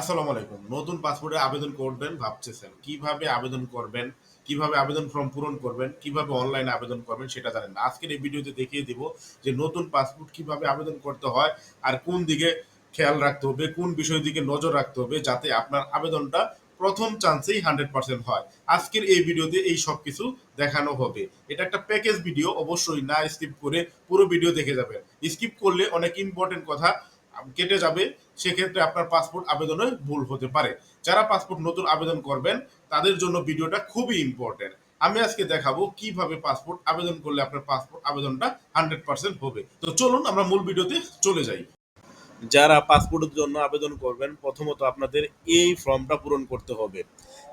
আসসালামু আলাইকুম। নতুন পাসপোর্টে আবেদন করবেন ভাবতেছেন। কীভাবে আবেদন করবেন? কীভাবে আবেদন ফর্ম পূরণ করবেন? কীভাবে অনলাইনে আবেদন করবেন সেটা জানেন না। আজকের এই ভিডিওতে দেখিয়ে দিব যে নতুন পাসপোর্ট কীভাবে আবেদন করতে হয় আর কোন দিকে খেয়াল রাখতে হবে, কোন বিষয়ের দিকে নজর রাখতে হবে যাতে আপনার আবেদনটা প্রথম চান্সেই হান্ড্রেড পার্সেন্ট হয়। আজকের এই ভিডিওতে এই সব কিছু দেখানো হবে। এটা একটা প্যাকেজ ভিডিও, অবশ্যই না স্কিপ করে পুরো ভিডিও দেখে যাবেন। স্কিপ করলে অনেক ইম্পর্টেন্ট কথা কেটে যাবে, সেক্ষেত্রে আপনার পাসপোর্ট আবেদনে ভুল হতে পারে। যারা পাসপোর্ট নতুন আবেদন করবেন, তাদের জন্য ভিডিওটা খুবই ইম্পর্টেন্ট আমি আজকে দেখাবো কীভাবে পাসপোর্ট আবেদন করলে আপনার পাসপোর্ট আবেদনটা হান্ড্রেড পার্সেন্ট হবে। তো চলুন আমরা মূল ভিডিওতে চলে যাই। যারা পাসপোর্টের জন্য আবেদন করবেন, প্রথমত আপনাদের এই ফর্মটা পূরণ করতে হবে।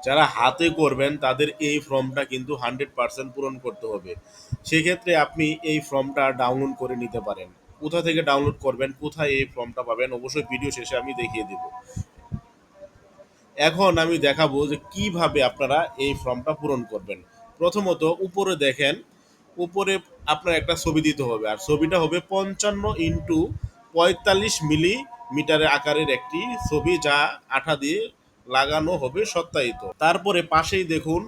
যারা হাতে করবেন, তাদের এই ফর্মটা কিন্তু হান্ড্রেড পার্সেন্ট পূরণ করতে হবে। সেক্ষেত্রে আপনি এই ফর্মটা ডাউনলোড করে নিতে পারেন। কোথা থেকে ডাউনলোড করবেন, কোথায় এই ফর্মটা পাবেন, অবশ্যই ভিডিও শেষে আমি দেখিয়ে দিব। এখন আমি দেখাবো যে কীভাবে আপনারা এই ফর্মটা পূরণ করবেন। প্রথমত উপরে দেখেন, উপরে আপনার একটা ছবি দিতে হবে। আর ছবিটা হবে পঞ্চান্ন ইন্টু পঁয়তাল্লিশ মিলিমিটারের আকারের একটি ছবি যা আঠা দিয়ে লাগানো হবে সত্যায়িত। তারপরে পাশেই দেখুন,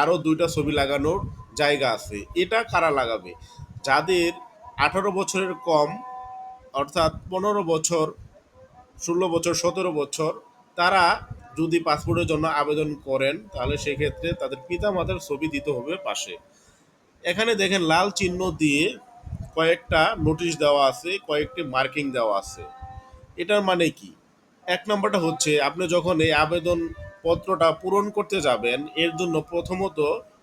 আরও দুইটা ছবি লাগানোর জায়গা আছে। এটা কারা লাগাবে? যাদের আঠারো বছরের কম, অর্থাৎ পনেরো বছর, ষোলো বছর, সতেরো বছর, তারা যদি পাসপোর্টের জন্য আবেদন করেন, তাহলে সেক্ষেত্রে তাদের পিতা মাতার ছবি দিতে হবে পাশে। এখানে দেখেন লাল চিহ্ন দিয়ে কয়েকটা নোটিশ দেওয়া আছে, কয়েকটি মার্কিং দেওয়া আছে। এটার মানে কি? এক নম্বরটা হচ্ছে, আপনি যখন এই আবেদন পত্রটা পূরণ করতে যাবেন, এর জন্য প্রথমত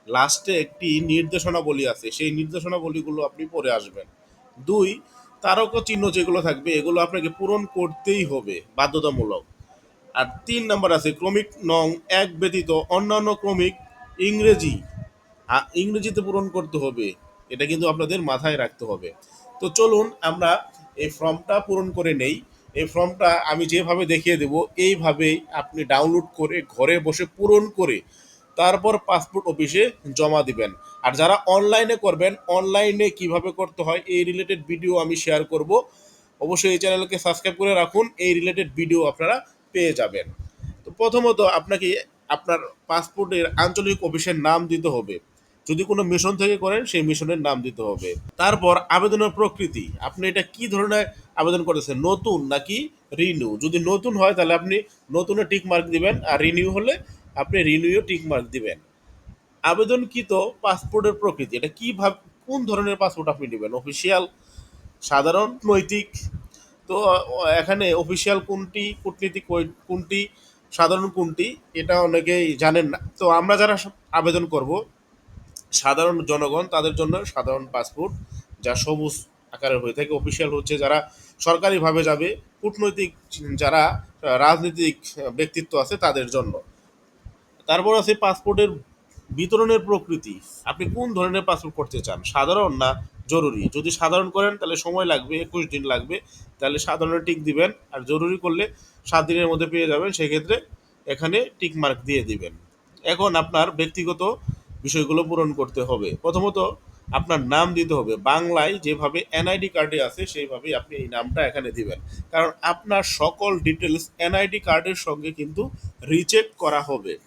লাস্টে একটি নির্দেশনাবলী আছে। সেই নির্দেশনাবলীগুলো আপনি পড়ে আসবেন। দুই, তারক চিহ্ন যেগুলো থাকবে, এগুলো আপনাকে পূরণ করতেই হবে, বাধ্যতামূলক। আর তিন নাম্বার আছে, ক্রমিক নং এক ব্যতীত অন্যান্য ক্রমিক ইংরেজি। ইংরেজিতে পূরণ করতে হবে, এটা কিন্তু আপনাদের মাথায় রাখতে হবে। তো চলুন, আমরা এই ফর্মটা পূরণ করে নেই। এই ফর্মটা আমি যেভাবে দেখিয়ে দেব, এইভাবেই আপনি ডাউনলোড করে ঘরে বসে পূরণ করে তারপর পাসপোর্ট অফিসে জমা দিবেন। আর যারা অনলাইনে করবেন অনলাইনে কীভাবে করতে হয়, এই রিলেটেড ভিডিও আমি শেয়ার করব। অবশ্যই এই চ্যানেলকে সাবস্ক্রাইব করে রাখুন, এই রিলেটেড ভিডিও আপনারা পেয়ে যাবেন। তো প্রথমত আপনাকে আপনার পাসপোর্টের আঞ্চলিক অফিসের নাম দিতে হবে। যদি কোনো মিশন থেকে করেন, সেই মিশনের নাম দিতে হবে। তারপর আবেদনের প্রকৃতি, আপনি এটা কি ধরনের আবেদন করেছেন, নতুন নাকি রিনিউ যদি নতুন হয়, তাহলে আপনি নতুনে টিক মার্ক দিবেন, আর রিনিউ হলে আপনি রিনিউ টিক মার্ক দিবেন। আবেদনকৃত পাসপোর্টের প্রকৃতি। এটা কি ভাব, কোন ধরনের পাসপোর্ট আপনি নেবেন? অফিসিয়াল, সাধারণ, নৈতিক? তো, এখানে অফিসিয়াল কোনটি, কূটনীতিক কোই- কোনটি, সাধারণ কোনটি, এটা অনেকেই জানেন না। তো আমরা যারা আবেদন করব, সাধারণ জনগণ, তাদের জন্য সাধারণ পাসপোর্ট, যা সবুজ আকারের হয়ে থাকে। অফিসিয়াল হচ্ছে যারা সরকারিভাবে যাবে, কূটনৈতিক যারা, রাজনৈতিক ব্যক্তিত্ব আছে, তাদের জন্য। তারপর আছে পাসপোর্টের বিতরণের প্রকৃতি। আপনি কোন ধরনের পাসপোর্ট করতে চান, সাধারণ না জরুরি? যদি সাধারণ করেন, তাহলে সময় লাগবে, একুশ দিন লাগবে, তাহলে সাধারণে টিক দিবেন। আর জরুরি করলে সাত দিনের মধ্যে পেয়ে যাবেন, সেক্ষেত্রে এখানে টিক মার্ক দিয়ে দিবেন। এখন আপনার ব্যক্তিগত বিষয়গুলো পূরণ করতে হবে। প্রথমত, আপনার নাম দিতে হবে। বাংলায় যেভাবে এনআইডি কার্ডে আছে, সেইভাবেই আপনি এই নামটা এখানে দিবেন। কারণ আপনার সকল ডিটেলস এনআইডি কার্ডের সঙ্গে কিন্তু রিচেক করা হবে।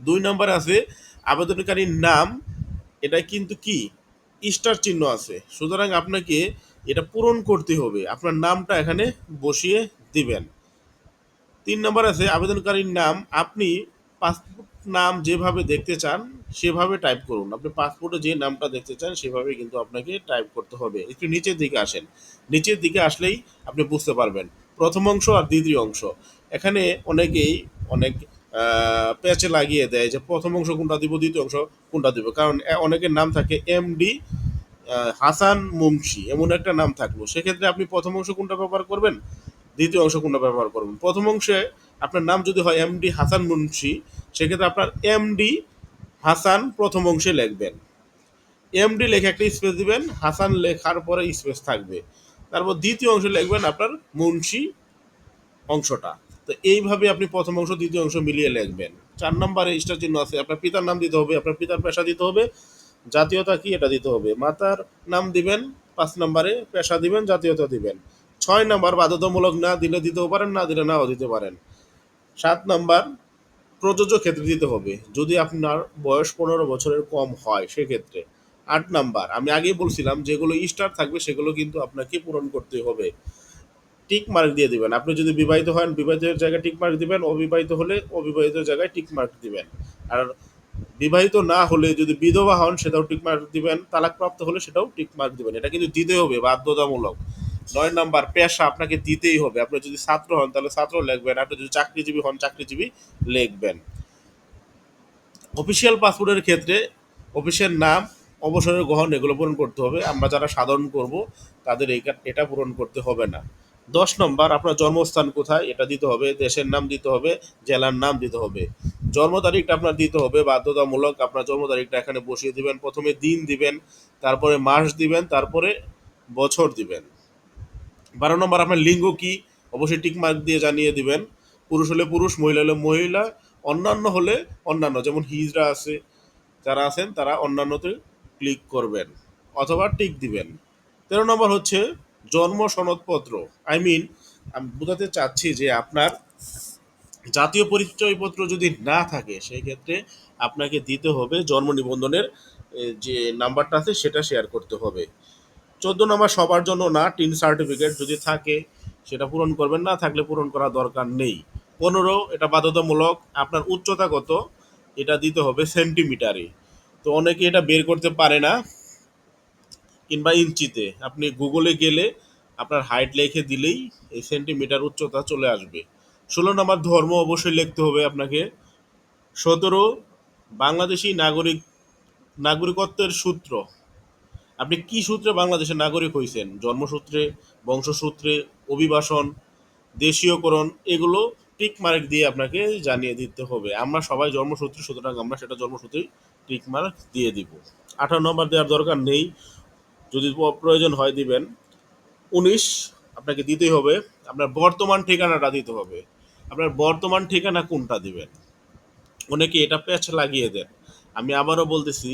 দুই নম্বর আছে আবেদনকারীর নাম, এটা কিন্তু কি? স্টার চিহ্ন আছে। সুতরাং আপনাকে এটা পূরণ করতে হবে। আপনার নামটা এখানে বসিয়ে দিবেন। তিন নম্বর আছে আবেদনকারীর নাম, আপনি পাসপোর্ট নাম যেভাবে দেখতে চান, সেভাবে টাইপ করুন। আপনি পাসপোর্টে যে নামটা দেখতে চান, সেভাবে কিন্তু আপনাকে টাইপ করতে হবে। একটু নিচের দিকে আসেন। নিচের দিকে আসলেই আপনি বুঝতে পারবেন। প্রথম অংশ আর দ্বিতীয় অংশ। এখানে অনেকেই, অনেক প্যাচে লাগিয়ে দেয় যে প্রথম অংশ কোনটা দিব, দ্বিতীয় অংশ কোনটা দিব? কারণ অনেকের নাম থাকে এমডি হাসান মুমশি, এমন একটা নাম থাকল। সেক্ষেত্রে আপনি প্রথম অংশ কোনটা ব্যবহার করবেন? দ্বিতীয় অংশ কোনটা ব্যবহার করবেন? প্রথম অংশে আপনার নাম যদি হয় এমডি হাসান মুন্সি সেক্ষেত্রে আপনার এমডি হাসান প্রথম অংশে লিখবেন। এমডি লেখে একটা স্পেস দিবেন, হাসান লেখার পরে স্পেস থাকবে। তারপর দ্বিতীয় অংশে লিখবেন আপনার মুন্সি অংশটা। তো এইভাবে আপনি প্রথম অংশ, দ্বিতীয় অংশ মিলিয়ে লিখবেন। চার নম্বরে স্টার চিহ্ন আছে, আপনার পিতার নাম দিতে হবে, আপনার পিতার পেশা দিতে হবে, জাতীয়তা কি এটা দিতে হবে। মাতার নাম দিবেন, পাঁচ নম্বরে পেশা দিবেন, জাতীয়তা দিবেন। ছয় নাম্বার, বাধ্যতামূলক না দিলে দিতেও পারেন, না দিলে নাও দিতে পারেন। সাত নাম্বার, প্রযোজ্য ক্ষেত্রে দিতে হবে। যদি আপনার বয়স পনেরো বছরের কম হয়, সেক্ষেত্রে। আট নাম্বার, আমি আগেই বলছিলাম, যেগুলো স্টার থাকবে, সেগুলো কিন্তু আপনাকে পূরণ করতে হবে। টিক মার্ক দিয়ে দিবেন। আপনি যদি বিবাহিত হন, বিবাহিতের জায়গায় টিক মার্ক দিবেন, অবিবাহিত হলে অবিবাহিত জায়গায় টিক মার্ক দিবেন। আর বিবাহিত না হলে যদি বিধবা হন, সেটাও টিক মার্ক দিবেন। তালাকপ্রাপ্ত হলে সেটাও টিক মার্ক দিবেন। এটা কিন্তু দিতে হবে, বাধ্যতামূলক। নয় নাম্বার, পেশা আপনাকে দিতেই হবে। আপনি যদি ছাত্র হন, তাহলে ছাত্র লিখবেন। আপনি যদি চাকরিজীবী হন, চাকরিজীবী লিখবেন। অফিসিয়াল পাসপোর্টের ক্ষেত্রে অফিসের নাম, অবসরের গ্রহণ এগুলো পূরণ করতে হবে। আমরা যারা সাধারণ করব, তাদের এটা পূরণ করতে হবে না। দশ নম্বর, আপনার জন্মস্থান কোথায়? এটা দিতে হবে, দেশের নাম দিতে হবে, জেলার নাম দিতে হবে। জন্ম তারিখটা আপনার দিতে হবে, বাধ্যতামূলক আপনার জন্ম তারিখটা এখানে বসিয়ে দিবেন। প্রথমে দিন দিবেন, তারপরে মাস দিবেন, তারপরে বছর দিবেন। বারো নম্বর, আপনার লিঙ্গ কি? অবশ্যই টিক মার্ক দিয়ে জানিয়ে দিবেন। পুরুষ হলে পুরুষ, মহিলা হলে মহিলা, অন্যান্য হলে অন্যান্য। যেমন হিজরা আছে, যারা আছেন তারা অন্যান্যতে ক্লিক করবেন অথবা টিক দিবেন। তেরো নম্বর হচ্ছে জন্ম সনদপত্র। আই মিন আমি বোঝাতে চাচ্ছি যে আপনার জাতীয় পরিচয়পত্র যদি না থাকে, সেই ক্ষেত্রে আপনাকে দিতে হবে জন্ম নিবন্ধনের যে নাম্বারটা আছে সেটা শেয়ার করতে হবে। চোদ্দ নম্বর, সবার জন্য না, টিন সার্টিফিকেট যদি থাকে, সেটা পূরণ করবেন, না থাকলে পূরণ করা দরকার নেই। পনেরো, এটা বাধ্যতামূলক, আপনার উচ্চতা কত, এটা দিতে হবে সেন্টিমিটারে। তো অনেকে এটা বের করতে পারে না। কিংবা ইঞ্চিতে। আপনি গুগলে গেলে আপনার হাইট লিখে দিলেই এই সেন্টিমিটার উচ্চতা চলে আসবে। ষোলো নম্বর ধর্ম অবশ্যই লিখতে হবে আপনাকে। সতেরো, বাংলাদেশি নাগরিক নাগরিকত্বের সূত্র। আপনি কি সূত্রে বাংলাদেশের নাগরিক হয়েছেন জন্মসূত্রে, বংশসূত্রে, অভিবাসন, দেশীয়করণ, এগুলো টিক মার্ক দিয়ে আপনাকে জানিয়ে দিতে হবে। আমরা সবাই জন্মসূত্রে, সুতরাং আমরা সেটা জন্মসূত্রেই টিক মার্ক দিয়ে দিব। আঠারো নম্বর দেওয়ার দরকার নেই। যদি প্রয়োজন হয় দিবেন। উনিশ আপনাকে দিতেই হবে। আপনার বর্তমান ঠিকানাটা দিতে হবে। আপনার বর্তমান ঠিকানা কোনটা দিবেন? অনেকে এটা প্যাচ লাগিয়ে দেন। আমি আবারও বলতেছি,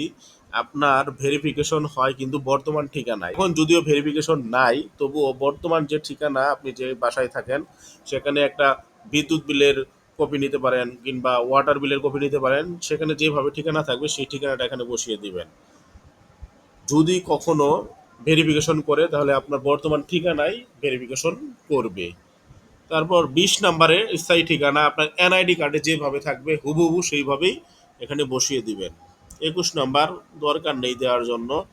আপনার ভেরিফিকেশন হয় কিন্তু বর্তমান ঠিকানায়। এখন যদিও ভেরিফিকেশন নাই, তবুও বর্তমান যে ঠিকানা আপনি যে বাসায় থাকেন, সেখানে একটা বিদ্যুৎ বিলের কপি নিতে পারেন কিংবা ওয়াটার বিলের কপি নিতে পারেন। সেখানে যেভাবে ঠিকানা থাকবে, সেই ঠিকানাটা এখানে বসিয়ে দিবেন। যদি কখনো ভেরিফিকেশন করে, তাহলে আপনার বর্তমান ঠিকানায় ভেরিফিকেশন করবে। তারপর বিশ নাম্বারে স্থায়ী ঠিকানা, আপনার এনআইডি কার্ডে যেভাবে থাকবে, হুবহু সেইভাবেই এখানে বসিয়ে দিবেন। একুশ নাম্বার, দরকার নেই দেওয়ার জন্য।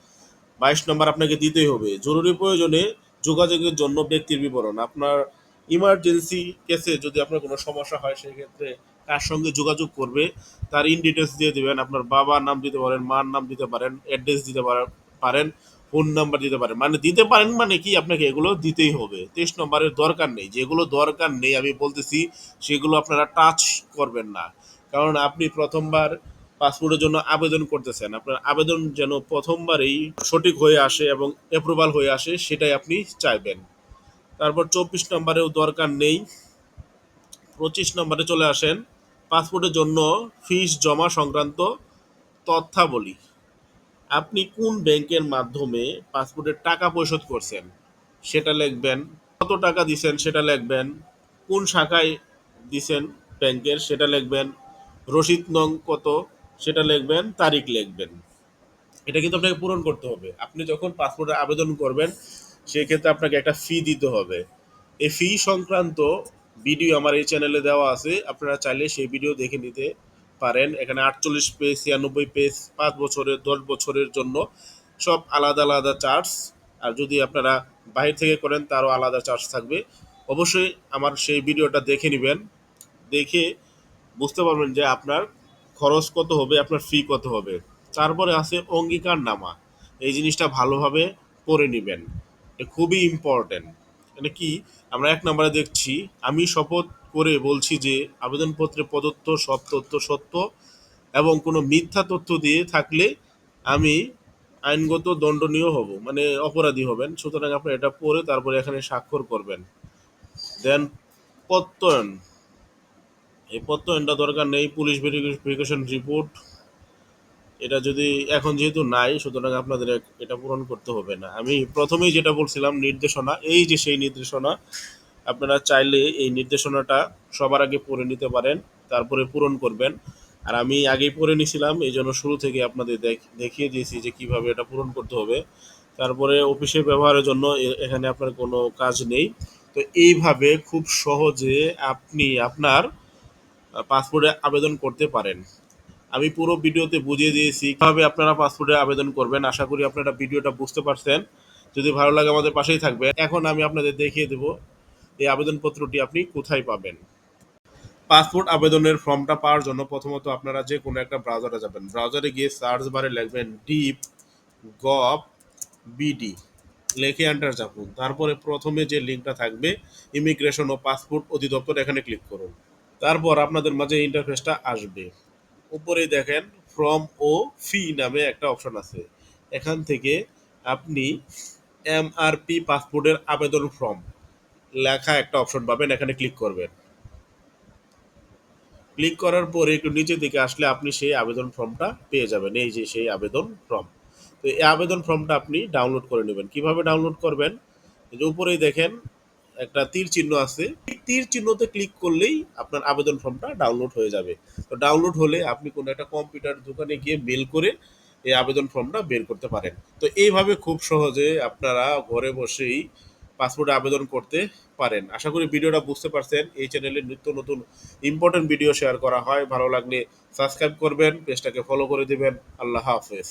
বাইশ নাম্বার আপনাকে দিতেই হবে। জরুরি প্রয়োজনে যোগাযোগের জন্য ব্যক্তির বিবরণ। আপনার ইমার্জেন্সি কেসে যদি আপনার কোনো সমস্যা হয়, সেক্ষেত্রে কার সঙ্গে যোগাযোগ করবে, তার ইন ডিটেলস দিয়ে দেবেন। আপনার বাবার নাম দিতে পারেন, মার নাম দিতে পারেন অ্যাড্রেস দিতে পারে- পারেন ফোন নাম্বার দিতে পারেন। মানে দিতে পারেন মানে কি আপনাকে এগুলো দিতেই হবে। তেইশ নম্বরের দরকার নেই। যেগুলো দরকার নেই আমি বলতেছি, সেগুলো আপনারা টাচ করবেন না। কারণ আপনি প্রথমবার পাসপোর্টের জন্য আবেদন করতেছেন। আপনার আবেদন যেন প্রথমবারেই সঠিক হয়ে আসে এবং অ্যাপ্রুভাল হয়ে আসে, সেটাই আপনি চাইবেন। তারপর চব্বিশ নম্বরেও দরকার নেই। পঁচিশ নম্বরে চলে আসেন। পাসপোর্টের জন্য ফিস জমা সংক্রান্ত তথ্যাবলী। আপনি কোন ব্যাংকের মাধ্যমে পাসপোর্টের টাকা পরিশোধ করছেন? সেটা লিখবেন। কত টাকা দিছেন সেটা লিখবেন। কোন শাখায় দিছেন ব্যাংকের সেটা লিখবেন। রসিদ নং কত সেটা লিখবেন, তারিখ লিখবেন। এটা কিন্তু আপনাকে পূরণ করতে হবে। আপনি যখন পাসপোর্টের আবেদন করবেন, সেক্ষেত্রে আপনাকে একটা ফি দিতে হবে। এই ফি সংক্রান্ত ভিডিও আমার এই চ্যানেলে দেওয়া আছে। আপনারা চাইলে সেই ভিডিও দেখে নিতে পারেন। এখানে আটচল্লিশ পেজ, ছিয়ানব্বই পেজ, পাঁচ বছরের, দশ বছরের জন্য সব আলাদা আলাদা চার্জ আর যদি আপনারা বাইরে থেকে করেন, তারও আলাদা চার্জ থাকবে। অবশ্যই আমার সেই ভিডিওটা দেখে নেবেন। দেখে বুঝতে পারবেন যে আপনার খরচ কত হবে, আপনার ফি কত হবে। তারপরে আছে অঙ্গীকার নামা এই জিনিসটা ভালোভাবে পড়ে নেবেন। এটা খুবই ইম্পর্টেন্ট এটা কি, আমরা এক নম্বরে দেখছি, আমি শপথ করে বলছি যে আবেদনপত্রে প্রদত্ত সব তথ্য সত্য এবং কোনো মিথ্যা তথ্য দিয়ে থাকলে আমি আইনগত দণ্ডনীয় হব মানে অপরাধী হবেন। সুতরাং আপনি এটা পড়ে তারপরে এখানে স্বাক্ষর করবেন। দেন প্রত্যয়ন। এই প্রত্যয়নটা দরকার নেই, পুলিশ ভেরিফিকেশন রিপোর্ট এটা যদি এখন যেহেতু নাই, সুতরাং আপনাদের এটা পূরণ করতে হবে না। আমি প্রথমেই যেটা বলছিলাম, নির্দেশনা, এই যে সেই নির্দেশনা, আপনারা চাইলে এই নির্দেশনাটা সবার আগে পড়ে নিতে পারেন, তারপরে পূরণ করবেন। আর আমি আগেই পড়ে নিছিলাম এই জন্য শুরু থেকে আপনাদের দেখ- দেখিয়ে দিয়েছি যে কীভাবে এটা পূরণ করতে হবে। তারপরে অফিসে ব্যবহারের জন্য এখানে আপনার কোনো কাজ নেই। তো এইভাবে খুব সহজে আপনি আপনার পাসপোর্টে আবেদন করতে পারেন। আমি পুরো ভিডিওতে বুঝিয়ে দিয়েছি, কীভাবে আপনারা পাসপোর্টে আবেদন করবেন। আশা করি আপনারা ভিডিওটা বুঝতে পারছেন। যদি ভালো লাগে, আমাদের পাশেই থাকবে এখন আমি আপনাদের দেখিয়ে দেব এই আবেদনপত্রটি আপনি কোথায় পাবেন। পাসপোর্ট আবেদনের ফর্মটা পাওয়ার জন্য প্রথমত আপনারা যে কোনো একটা ব্রাউজারে যাবেন। ব্রাউজারে গিয়ে সার্চ বারে লিখবেন ডিপ গভ বিডি লেখে এন্টার চাপুন। তারপরে প্রথমে যে লিঙ্কটা থাকবে ইমিগ্রেশন ও পাসপোর্ট অধিদপ্তর এখানে ক্লিক করুন। তারপর আপনাদের মাঝে ইন্টারফেসটা আসবে। উপরে দেখেন ফর্ম ও ফি নামে একটা অপশন আছে। এখান থেকে আপনি এমআরপি পাসপোর্টের আবেদন ফর্ম লেখা একটা অপশন পাবেন, এখানে ক্লিক করবেন। ক্লিক করার পরে একটু নিচের দিকে আসলে আপনি সেই আবেদন ফর্মটা পেয়ে যাবেন, এই যে সেই আবেদন ফর্ম তো এই আবেদন ফর্মটা আপনি ডাউনলোড করে নেবেন। কীভাবে ডাউনলোড করবেন? যে উপরেই দেখেন একটা তীর চিহ্ন আছে। তীর চিহ্নতে ক্লিক করলেই আপনার আবেদন ফর্মটা ডাউনলোড হয়ে যাবে। তো ডাউনলোড হলে আপনি কোনো একটা কম্পিউটার দোকানে গিয়ে মেল করে এই আবেদন ফর্মটা বের করতে পারেন। তো এইভাবে খুব সহজে আপনারা ঘরে বসেই পাসপোর্টে আবেদন করতে পারেন। আশা করি ভিডিওটা বুঝতে পারছেন। এই চ্যানেলে নিত্য নতুন ইম্পর্টেন্ট ভিডিও শেয়ার করা হয়। ভালো লাগলে সাবস্ক্রাইব করবেন পেজটাকে ফলো করে দিবেন। আল্লাহ হাফেজ।